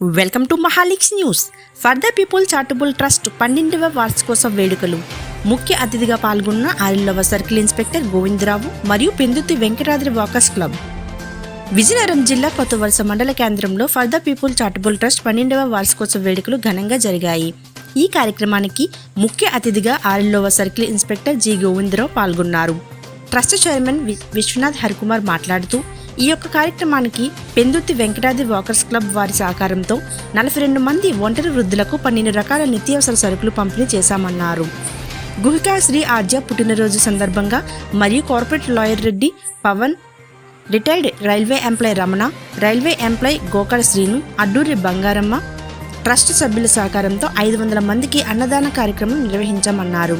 Welcome to మహాలిక్స్ news for the people charitable trust పన్నెండవ వార్షికోత్సవ వేడుకలు. ముఖ్య అతిథిగా పాల్గొన్న ఆరిల్లవ సర్కిల్ ఇన్స్పెక్టర్ గోవిందరావు మరియు పెందుతి వెంకటాద్రి వాకర్స్ క్లబ్. విజయనగరం జిల్లా కొత్త వలస మండల కేంద్రంలో for the people charitable trust పన్నెండవ వార్షికోత్సవ వేడుకలు ఘనంగా జరిగాయి. ఈ కార్యక్రమానికి ముఖ్య అతిథిగా ఆరిల్లవ సర్కిల్ ఇన్స్పెక్టర్ జి గోవిందరావు పాల్గొన్నారు. ట్రస్ట్ చైర్మన్ వి- విశ్వనాథ్ హరికుమార్ మాట్లాడుతూ ఈ యొక్క కార్యక్రమానికి పెందుర్తి వెంకటాద్రి వాకర్స్ క్లబ్ వారి సహకారంతో నలభై రెండు మంది ఒంటరి వృద్ధులకు పన్నెండు రకాల నిత్యావసర సరుకులు పంపిణీ చేశామన్నారు. గుహికా శ్రీ ఆర్జ పుట్టినరోజు సందర్భంగా మరియు corporate lawyer Reddy Pavan retired railway employee Ramana railway employee గోకర్ Srinu Adduri Bangaramma trust సభ్యుల సహకారంతో ఐదు వందల మందికి అన్నదాన కార్యక్రమం నిర్వహించామన్నారు.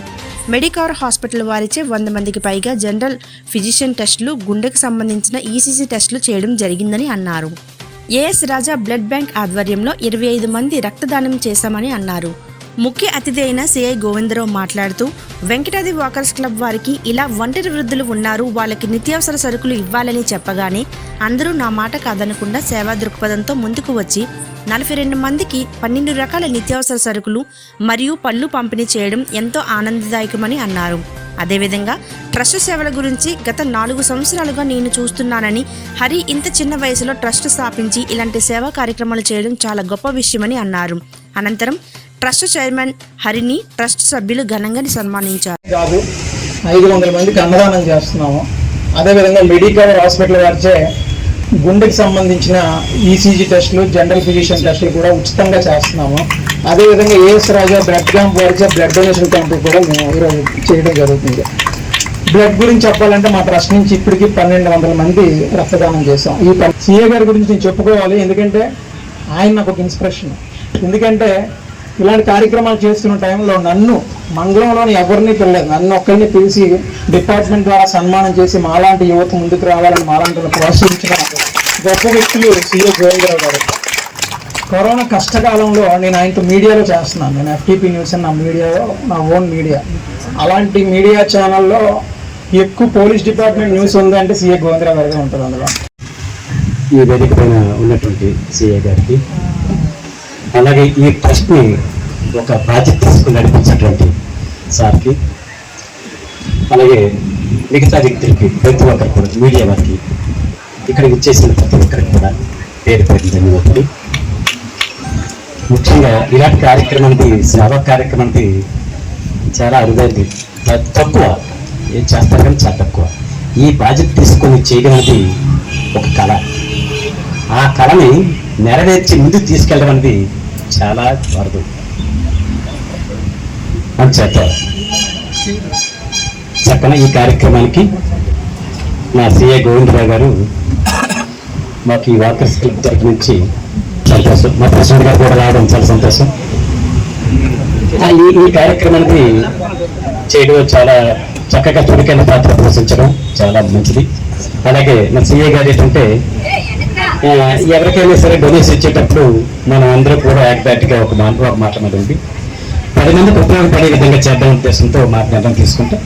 మెడికవర్ హాస్పిటల్ వారిచే వంద మందికి పైగా జనరల్ ఫిజిషియన్ టెస్టులు గుండెకు సంబంధించిన ఈసీసీ టెస్టులు చేయడం జరిగిందని అన్నారు. ఏఎస్ రాజా బ్లడ్ బ్యాంక్ ఆధ్వర్యంలో ఇరవై ఐదు మంది రక్తదానం చేశామని అన్నారు. ముఖ్య అతిథి అయిన సిఐ గోవిందరావు మాట్లాడుతూ వెంకటాది వాకర్స్ క్లబ్ వారికి ఇలా ఒంటరి వృద్ధులు ఉన్నారు వాళ్ళకి నిత్యావసర సరుకులు ఇవ్వాలని చెప్పగానే అందరూ నా మాట కాదనకుండా సేవా దృక్పథంతో ముందుకు వచ్చి నలభై రెండు మందికి పన్నెండు రకాల నిత్యావసర సరుకులు మరియు పళ్ళు పంపిణీ చేయడం ఎంతో ఆనందదాయకమని అన్నారు. అదేవిధంగా ట్రస్ట్ సేవల గురించి గత నాలుగు సంవత్సరాలుగా నేను చూస్తున్నానని హరి ఇంత చిన్న వయసులో ట్రస్ట్ స్థాపించి ఇలాంటి సేవా కార్యక్రమాలు చేయడం చాలా గొప్ప విషయమని అన్నారు. అనంతరం ట్రస్ట్ చైర్మన్ హరిని ట్రస్ట్ సభ్యులు ఘనంగా సన్మానించారు. కాదు ఐదు వందల మందికి అన్నదానం చేస్తున్నాము. అదేవిధంగా మెడికల్ హాస్పిటల్ వారిచే గుండెకి సంబంధించిన ఈసీజీ టెస్టులు జనరల్ ఫిజిషియన్ టెస్టులు కూడా ఉచితంగా చేస్తున్నాము. అదేవిధంగా A S Raja blood camp వారిచే బ్లడ్ డొనేషన్ క్యాంప్ కూడా మేము ఈరోజు చేయడం జరుగుతుంది. బ్లడ్ గురించి చెప్పాలంటే మా ట్రస్ట్ నుంచి ఇప్పటికి పన్నెండు వందల మంది రక్తదానం చేసాం ఈ సీఏ గారి గురించి నేను చెప్పుకోవాలి ఎందుకంటే ఆయన నాకు ఒక ఇన్స్పిరేషన్. ఎందుకంటే ఇలాంటి కార్యక్రమాలు చేస్తున్న టైంలో నన్ను మంగళంలోని ఎవరిని పిల్లలేదు నన్ను ఒక్కరిని పిలిచి డిపార్ట్మెంట్ ద్వారా సన్మానం చేసి మాలాంటి యువత ముందుకు రావాలని మాలాంటి వాళ్ళని ప్రోత్సహించిన గొప్ప వ్యక్తులు సీఏ గోవిందరావు గారు. కరోనా కష్టకాలంలో నేను ఆయనతో మీడియాలో చేస్తున్నాను. నేను ఎఫ్టీపీ న్యూస్ అని నా మీడియాలో నా ఓన్ మీడియా. అలాంటి మీడియా ఛానల్లో ఎక్కువ పోలీస్ డిపార్ట్మెంట్ న్యూస్ ఉందంటే సీఏ గోవిందరావు గారిగా ఉంటుంది అందులో. ఈ వేదిక పైన ఉన్నటువంటి సిఏ గారికి అలాగే ఈ ట్రస్ట్ని ఒక బాధ్యత తీసుకుని నడిపించినటువంటి సార్కి అలాగే మిగతా వ్యక్తులకి ప్రతి ఒక్కరు కూడా మీడియా వారికి ఇక్కడ ఇచ్చేసిన ప్రతి ఒక్కరికి కూడా పేరు పేరు ధన్యవాదాలు. ముఖ్యంగా ఇలాంటి కార్యక్రమానికి సేవా కార్యక్రమానికి చాలా అరుదైంది. తక్కువ ఏం చేస్తారు కానీ చాలా తక్కువ. ఈ బాధ్యత తీసుకొని చేయడం అనేది ఒక కళ. ఆ కళని నెరవేర్చి ముందుకు తీసుకెళ్ళడం అనేది చాలా వరదు అంచేత చక్కన ఈ కార్యక్రమానికి నా సిఏ గోవిందరావు గారు మాకు ఈ వాకర్స్ క్లబ్ తరఫు నుంచి సంతోషం. మా ప్రెసిడెంట్ గారు కూడా రావడం చాలా సంతోషం. ఈ ఈ కార్యక్రమానికి చేయడం చాలా చక్కగా చురుకైన పాత్ర పోషించడం చాలా మంచిది. అలాగే మా సిఏ గారు ఏంటంటే ఎవరికైనా సరే డొనేషన్ ఇచ్చేటప్పుడు మనం అందరూ కూడా యాక్బాట్గా ఒక మాట ఒక మాట మీద ఉంది పది మందికి ఉపయోగపడే విధంగా చేద్దాం ఉద్దేశంతో మాట నిర్ణయం తీసుకుంటాం.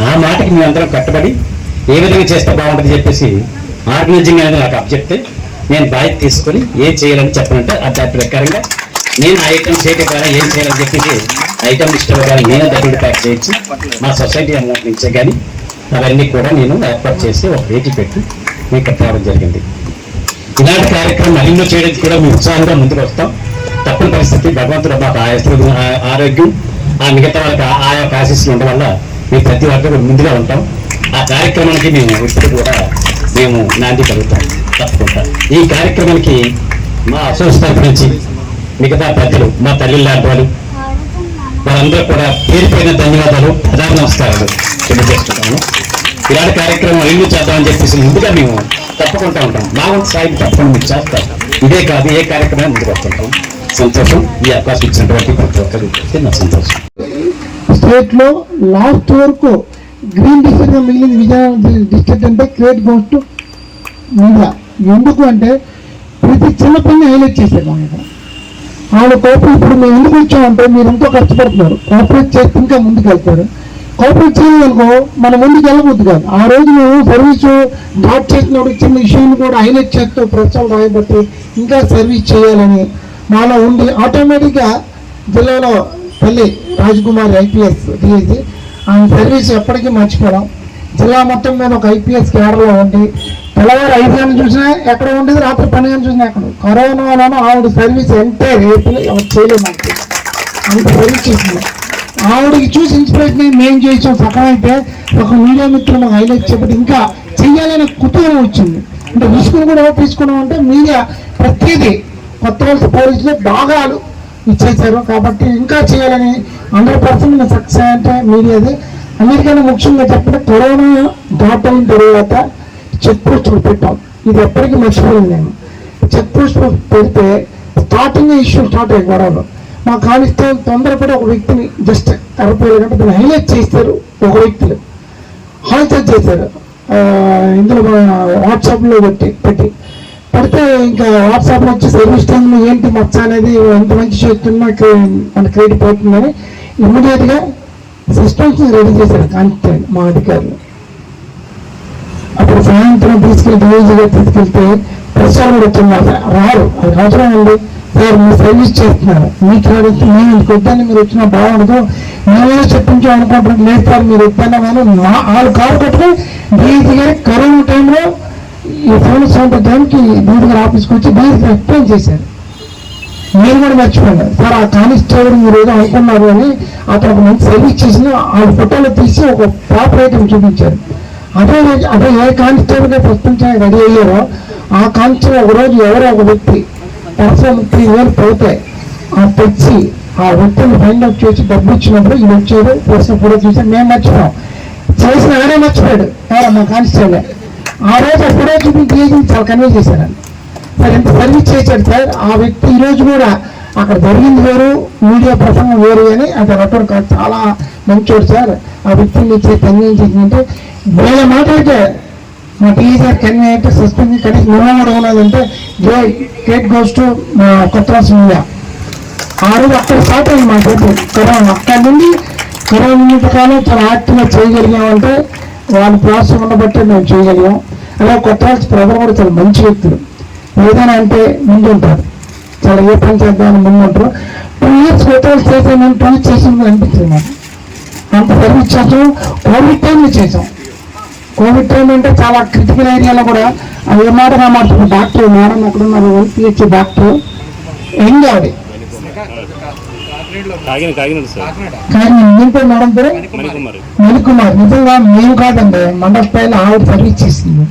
ఆ మాటకి మేము అందరం కట్టుబడి ఏ విధంగా చేస్తే బాగుంటుంది చెప్పేసి ఆర్గనైజింగ్ అనేది నాకు అబ్జెక్తే నేను బాధ్యత తీసుకొని ఏం చేయాలని చెప్పనంటే ఆ దాని ప్రకారంగా నేను ఐటమ్ చేయడం ద్వారా ఏం చేయాలని చెప్పేసి ఐటమ్ ఇష్టం కానీ నేను దగ్గర ప్యాక్ చేయొచ్చు మా సొసైటీ అమౌంట్ నుంచే కానీ అవన్నీ కూడా నేను ఏర్పాటు చేసి ఒక రేటు పెట్టి మీకు తేవడం జరిగింది. ఇలాంటి కార్యక్రమం మరిన్నో చేయడానికి కూడా మేము ఉత్సాహంగా ముందుకు వస్తాం. తప్పని పరిస్థితి భగవంతుడు మాకు ఆ- ఆరోగ్యం ఆ మిగతా వాళ్ళకి ఆ- ఆయా ఆశీస్సులు ఉండడం వల్ల మేము ప్రతి ఒక్కరు ముందుగా ఉంటాం. ఆ కార్యక్రమానికి మేము ఇప్పుడు కూడా మేము నాంది కలుగుతాం తప్పకుండా. ఈ కార్యక్రమానికి మా అసోస్ తరపు నుంచి మిగతా పెద్దలు మా తల్లి లాంటి వాళ్ళు వారందరూ కూడా పేరు పైన ధన్యవాదాలు ప్రధాన నమస్కారాలు. తెలియజేసుకుంటాము ఇలాంటి కార్యక్రమం ఇల్లు చేద్దామని చెప్పేసి ముందుగా మేము తప్పకుండా ఉంటాం. మా వంతు సాయం తప్పకుండా మీరు చేస్తారు ఇదే కాదు ఏ కార్యక్రమం ముందుకు వస్తుంటాం. సంతోషం. ఈ అవకాశం ఇచ్చినటువంటి ప్రతి ఒక్కరికి నా సంతోషం. స్టేట్లో లాస్ట్ వరకు గ్రీన్ డిస్ట్రిక్ట్ మిగిలింది విజయనగరం డిస్ట్రిక్ట్ అంటే క్రియేట్ గోస్ట్ మీడియా ఎందుకు అంటే ప్రతి చిన్న పని హైలైట్ చేశారు మా ఇక్కడ వాళ్ళ కోపం ఇప్పుడు మేము ఎందుకు వచ్చామంటే మీరు ఎంతో కష్టపడుతున్నారు. కోఆపరేట్ చేస్తే ఇంకా ముందుకు వెళ్తారు. కోఆపరేట్ అనుకో మన ముందుకు వెళ్ళబోద్దు కాదు. ఆ రోజు నువ్వు సర్వీస్ డ్రాప్ చేసినప్పుడు చిన్న విషయాన్ని కూడా హైలైట్ చేస్తూ ప్రచారం రాయబట్టి ఇంకా సర్వీస్ చేయాలని మాలో ఉండి ఆటోమేటిక్గా జిల్లాలో తల్లి రాజకుమారి ఐపీఎస్ డిఐజీ ఆయన సర్వీస్ ఎప్పటికీ మర్చిపోవడం. జిల్లా మొత్తం మీద ఒక ఐపీఎస్ కేడర్లో ఉండి తెల్లవారు ఐదు గంటలు చూసినా ఎక్కడ ఉండేది రాత్రి పన్నెండు గంటలు చూసినా ఎక్కడ కరోనా వలన ఆవిడ సర్వీస్ ఎంత రేపు చేయలేదు అంత సర్వీస్ చేసింది. ఆవిడకి చూసి ఇన్స్పిరేషన్ మేము చేసాం. సగం అయితే ఒక మీడియా మిత్రులు మాకు హైలైట్ చెప్పి ఇంకా చెయ్యాలనే కుతూహలం వచ్చింది. అంటే విసుకుని కూడా ఎవరు తీసుకున్నాం అంటే మీడియా ప్రతిదీ కొత్త వలస పోలీసులు భాగాలు ఇచ్చేసారు కాబట్టి ఇంకా చేయాలని హండ్రెడ్ పర్సెంట్ సక్సెస్ అంటే మీడియాది. అన్నిటికన్నా ముఖ్యంగా చెప్పంటే కరోనా డాట్ అయిన తర్వాత చెక్ పోస్టులు పెట్టాం. ఇది ఎప్పటికీ మర్చిపోయింది నేను. చెక్ పోస్టులు పెడితే స్టార్టింగ్ ఇష్యూ స్టార్ట్ అయ్యి గొడవలు. మా కానిస్టేబుల్ తొందరపడి ఒక వ్యక్తిని జస్ట్ అరపోయి గంట హైలైట్ చేస్తారు ఒక వ్యక్తులు హాల్చర్ చేశారు ఇందులో వాట్సాప్లో పెట్టి పెట్టి. పెడితే ఇంకా వాట్సాప్లో వచ్చి సర్వీస్ టైంలో ఏంటి మచ్చ అనేది ఎంత మంచి చేస్తున్నా మన క్రెడిట్ పోతుందని ఇమ్మీడియట్గా సిస్టమ్స్ రెడీ చేశారు కానిస్టేబుల్ మా అధికారులు. అప్పుడు సాయంత్రం తీసుకెళ్తే డిఐజీగా తీసుకెళ్తే ప్రచారం కూడా వచ్చింది రారు. అది అవసరం అండి సార్ మీరు సర్వీస్ చేస్తున్నారు. మీకు అడిగితే మేము ఇంటికి వద్దని మీరు వచ్చినా బాగుండదు. మేమేదో చెప్పించాం అనుకుంటున్నాం లేదు సార్ మీరు వద్దన్నా కానీ మా వాళ్ళు కారు కట్టుకుని డిఐజీ గారి కరోనా టైంలో ఈ ఫోన్ సెంటర్ టైంకి డీజీ గారి ఆఫీస్కి వచ్చి డిఐజీ ఎక్స్ప్లెయిన్ చేశారు. మీరు కూడా మర్చిపోయాను సార్ ఆ కానిస్టేబుల్ మీరు ఏదో అనుకున్నారు అని అతను మంచి సర్వీస్ చేసిన ఆ ఫోటోలు తీసి ఒక పేపర్ ఐటమ్ చూపించారు. అదే అదే ఏ కానిస్టేబుల్ ప్రస్తుతం రెడీ అయ్యారో ఆ కానిస్టేబుల్ ఒక రోజు ఎవరో ఒక వ్యక్తి పర్సన్ త్రీ వేలు పోతే ఆ తెచ్చి ఆ వ్యక్తిని ఫైండ్ అవుట్ చేసి డబ్బు ఇచ్చినప్పుడు ఇది వచ్చారు పర్సన్ ఫోటో చూసి మేము మర్చిపోయాం చేసిన ఆడే మర్చిపోయాడు. ఎవరో మా కానిస్టేబుల్. ఆ రోజు ఆ ఫోటో చూపించి ఏజెంట్ చాలా కన్వే చేశారని సార్ ఎంత సర్వీస్ చేశాడు సార్? ఆ వ్యక్తి ఈ రోజు కూడా అక్కడ జరిగింది వేరు మీడియా ప్రసంగం వేరు అని అది అక్కడ కాదు చాలా మంచోడు సార్. ఆ వ్యక్తిని చేసి కన్వీన్ చేసిందంటే వేల మాటలకే మా టీచర్ కెన్ అయితే సస్పెండ్ కనీసం మనం కూడా ఉన్నదంటే జో కేట్ గోస్ టు కొత్త రాష్ట్ర ఆ రోజు అక్కడ స్టార్ట్ అయింది మా చెప్పు కరోనా. అక్కడి నుండి కరోనా ఉన్నంత చాలా యాక్టివ్గా చేయగలిగామంటే వాళ్ళ ప్రాసెస్ ఉండబట్టే మేము చేయగలిగాం. అలా కొత్త రాష్ట్ర ప్రజలు కూడా చాలా మంచి వ్యక్తులు. ఏదైనా అంటే ముందు ఉంటారు చాలా ఏ పని చేద్దామని ముందు ఉంటారు టూ ఇయర్స్ కొత్త చేస్తే మేము టూ ఇయర్స్ చేసింది అనిపించింది నాకు అంత సర్వీస్ చేసాం కోవిడ్ టైంలో చేసాం కోవిడ్ టైం అంటే చాలా క్రిటికల్ ఏరియాలో కూడా అది ఏ మాట నా మాట డాక్టర్ మేడం ఎక్కడ ఉన్నారు పిహెచ్ డాక్టర్ ఏం నేను పేరు మేడం పేరు? మణికుమారి. నిజంగా మేము కాదండి మండల స్థాయిలో ఆవిడ సర్వీస్ చేసింది.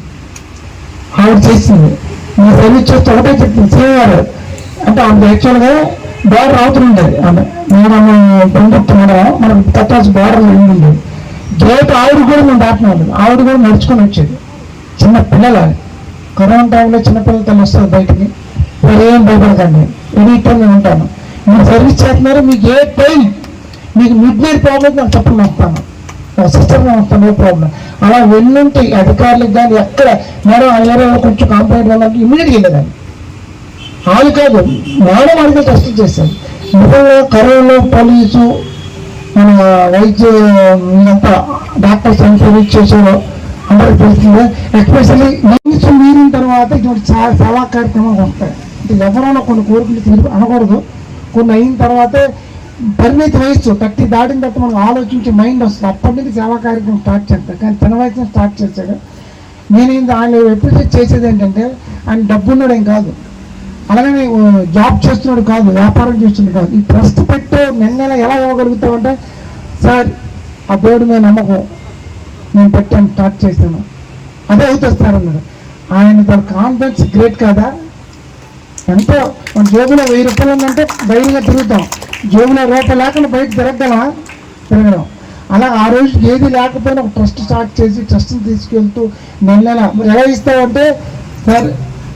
ఆవిడ చేసింది. మీ సర్వీస్ చేస్తే ఒకటే చెప్పింది. చేయవారు అంటే ఆమె యాక్చువల్గా బార్డర్ అవుతుంది ఉండేది ఆమె మేడం మనం తత్వాస్ బార్డర్ ఉండింది గేట్ ఆవిడ కూడా మేము దాటినాడు ఆవిడ కూడా నడుచుకొని వచ్చేది. చిన్న పిల్లల. కరోనా టైంలో చిన్నపిల్లలతో వస్తారు బయటికి. మీరు ఏం భయపడకండి. ఎనీ టైం నేను ఉంటాను. మీరు సర్వీస్ చేస్తున్నారు మీకు ఏ టైం మీకు మిడ్ నైట్ ప్రాబ్లం నాకు చెప్పండి వస్తాను. ఒక వస్తాను నో ప్రాబ్లం అలా వెళ్ళుంటే అధికారులకు కానీ ఎక్కడ? మేడం ఆ ఏరియాలో కొంచెం కాంప్లైంట్ వాళ్ళకి ఇమీడియట్గా వెళ్ళేదాన్ని వాళ్ళు కాదు మేడం అడిగే టెస్ట్ చేశారు. నిజంగా కరోనా పోలీసు మన వైద్య ఇదంతా డాక్టర్స్ ఎంత సర్వీస్ చేశారో. అందరికి తెలిసిందే ఎస్పెషల్లీ నిమిషం మీరిన తర్వాత ఇటువంటి చాలా సేవా కార్యక్రమాలు వస్తాయి అంటే ఎవరైనా కొన్ని కోరికలు తీరు అనకూడదు. కొన్ని అయిన తర్వాతే పరిమితి వయసు థర్టీ దాటిన తర్వాత మనం ఆలోచించే మైండ్ వస్తుంది. అప్పటి నుంచి సేవా కార్యక్రమం స్టార్ట్ చేస్తాం కానీ చిన్న వయసులో స్టార్ట్ చేశాడు. నేను ఆయన ఎప్రిషియేట్ చేసేది ఏంటంటే ఆయన డబ్బున్నాడు ఏం కాదు. అలాగని జాబ్ చేస్తున్నాడు కాదు వ్యాపారం చేస్తున్నాడు కాదు. ఈ ట్రస్ట్ పెట్టే నెల ఎలా ఎలా ఇవ్వగలుగుతామంటే సార్ ఆ దేవుడు మీద నమ్మకం నేను పెట్టాను స్టార్ట్ చేశాను. అదే అవుతుంది సార్ ఆయన తన కాన్ఫిడెన్స్ గ్రేట్ కాదా? ఎంతో మన జోబులో వెయ్యి రూపాయలు ఉందంటే ధైర్యంగా తిరుగుతాం. జోబులో రూపాయలు లేకుండా బయట తిరగగలమా తిరగడం. అలా ఆ రోజు ఏది లేకపోయినా ఒక ట్రస్ట్ స్టార్ట్ చేసి ట్రస్ట్ని తీసుకెళ్తూ నెల నెల ఇస్తావు ఎలా ఇస్తావంటే సార్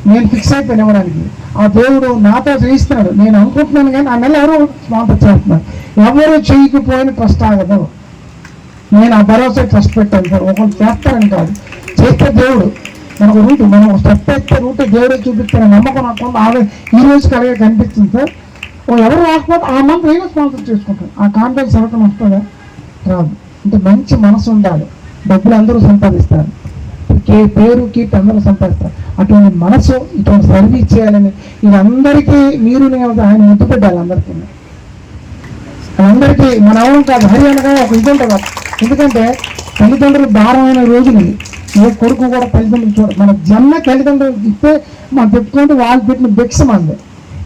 నేను ఫిక్స్ అయిపోయాను ఇవ్వడానికి ఆ దేవుడు నాతో చేయిస్తున్నాడు నేను అనుకుంటున్నాను కానీ ఆ నెల ఎవరు స్పాన్సర్ చేస్తున్నారు. ఎవరు చేయకపోయిన ట్రస్ట్ ఆగదు. నేను ఆ భరోసా ట్రస్ట్ పెట్టాను సార్. ఒకరు చేస్తారని కాదు. చేస్తే దేవుడు. మనకు రూట్ మనం స్టెప్ అయితే రూట్ దేవుడే చూపిస్తారని నమ్మకం నాకు ఆవే ఈ రోజు కలిగే కనిపిస్తుంది సార్. ఓ ఎవరు రాకపోతే ఆ మంత్ నేను స్పాన్సర్ చేసుకుంటాను. ఆ కాంట్రాక్ట్ ఎవరికైనా వస్తుందా? రాదు. అంటే మంచి మనసు ఉండాలి. డబ్బులు అందరూ సంపాదిస్తారు. పేరుకి పేరు సంపాదిస్తారు? అటువంటి మనసు ఇటువంటి సర్వీస్ చేయాలని వీళ్ళందరికీ మీరు నేను ఆయన ముద్దు పెట్టాలి అందరికీ. అందరికీ మన అవడం కాదు హర్యానాగా ఒక ఇది ఉంటుంది ఎందుకంటే తల్లిదండ్రులు భారమైన రోజులు ఏ కొడుకు కూడా తల్లిదండ్రులు చూడ మన జన్మ తల్లిదండ్రులు ఇస్తే మనం పెట్టుకుంటే వాళ్ళు పెట్టిన భిక్ష మంది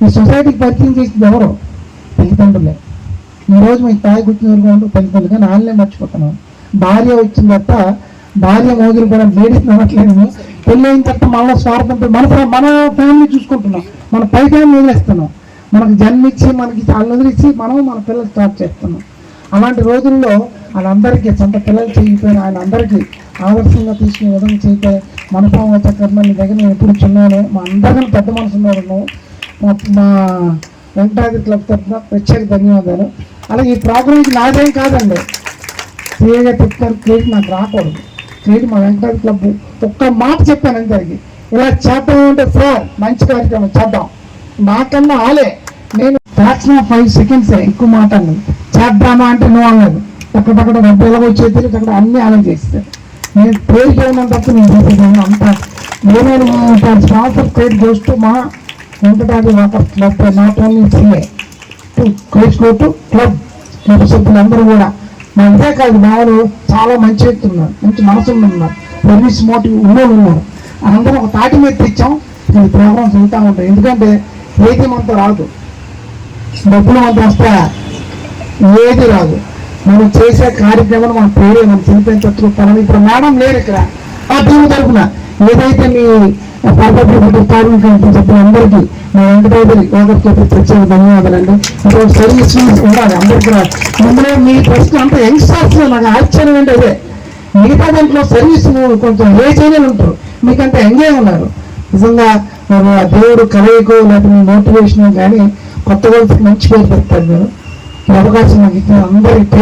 ఈ సొసైటీకి పరిచయం చేసింది ఎవరు? తల్లిదండ్రులే. ఈరోజు మీ తాయి కూర్చున్న తల్లిదండ్రులు కానీ వాళ్ళనే మర్చిపోతున్నాం భార్య వచ్చిన తర్వాత భార్య మోదులు కూడా లేడీస్ అనట్లేదు పెళ్ళి అయిన తర్వాత మన స్వార్థంతో మన మన ఫ్యామిలీ చూసుకుంటున్నాం. మన పై ఫ్యామిలీ వదిలేస్తున్నాం. మనకు జన్మిచ్చి మనకి వాళ్ళు మనం మన పిల్లలు స్టార్ట్ చేస్తున్నాం. అలాంటి రోజుల్లో వాళ్ళందరికీ సొంత పిల్లలు చేయకపోయిన ఆయన అందరికీ ఆదర్శంగా తీసుకునే విధంగా చేస్తే మనసామ చక్రమని దగ్గర నేను ఎప్పుడు చిన్నాను. మా అందరికీ పెద్ద మనసు ఉన్నాను మా వెంకటాద్రి క్లబ్ తరఫున ప్రత్యేక ధన్యవాదాలు. అలాగే ఈ ప్రోగ్రామ్కి నాదేం కాదండి. ఫ్రీగా చెప్తారు క్రెడిట్ నాకు రాకూడదు. క్రెడిట్ మా వెంకటాద్రి క్లబ్ ఒక్క మాట చెప్పాను అందరికి ఇలా చేద్దామంటే సార్ మంచి కార్యక్రమం చేద్దాం. నాకన్నా ఆలే. నేను ఫ్రాక్షన్ ఆఫ్ ఫైవ్ సెకండ్స్ ఎక్కువ మాట అన్నది చేద్దామా అంటే నువ్వు అన్నది ఎక్కడక్కడ డబ్బు ఎలా వచ్చేది అక్కడ అన్ని ఆలం చేస్తారు నేను పేరు చేయడం తప్ప నేను చేసేదాన్ని అంత. ఏమైనా స్పాన్సర్ పేరు గోస్ట్ మా Venkatadri water club not only CA to coach to club. Club సభ్యులందరూ కూడా. అంతేకాదు ఇదే కాదు చాలా మంచి వ్యక్తులు ఉన్నారు. మంచి మనసులు ఉన్నారు. సర్వీస్ మోటివ్ ఉన్నోళ్ళు ఉన్నారు. అందరం ఒక తాటి మీద తెచ్చాం. ఈ ప్రోగ్రామ్స్ వెళ్తూ ఉంటాయి. ఎందుకంటే ఏది మనతో రాదు. డబ్బులు మనతో వస్తే ఏది రాదు. మనం చేసే కార్యక్రమం మన పేరే మనం చనిపోయిన తత్వ ఇప్పుడు మేడం లేరు ఇక్కడ ఆ టీం తరఫున ఏదైతే మీ పరపతి కార్మిక సభ్యులందరికీ మా వెంకటాద్రి ఒకరికి ప్రత్యేక ధన్యవాదాలండి. ఇంకో సర్వీస్ ఉండాలి అందరికీ కూడా. ముందులో మీ ప్రశ్న అంతా యంగ్స్టర్స్ నాకు ఆశ్చర్యం అంటే అదే. మిగతా దాంట్లో సర్వీస్ కొంచెం ఏ చేయలేని ఉంటారు. మీకంత ఎంజాయ్ ఉన్నారు. నిజంగా మరి ఆ దేవుడు కలయికో లేకపోతే మీ మోటివేషన్ కానీ కొత్త వాళ్ళకి మంచి పేరు పెడతారు మీరు. ఈ అవకాశం నాకు ఇచ్చిన అందరికీ.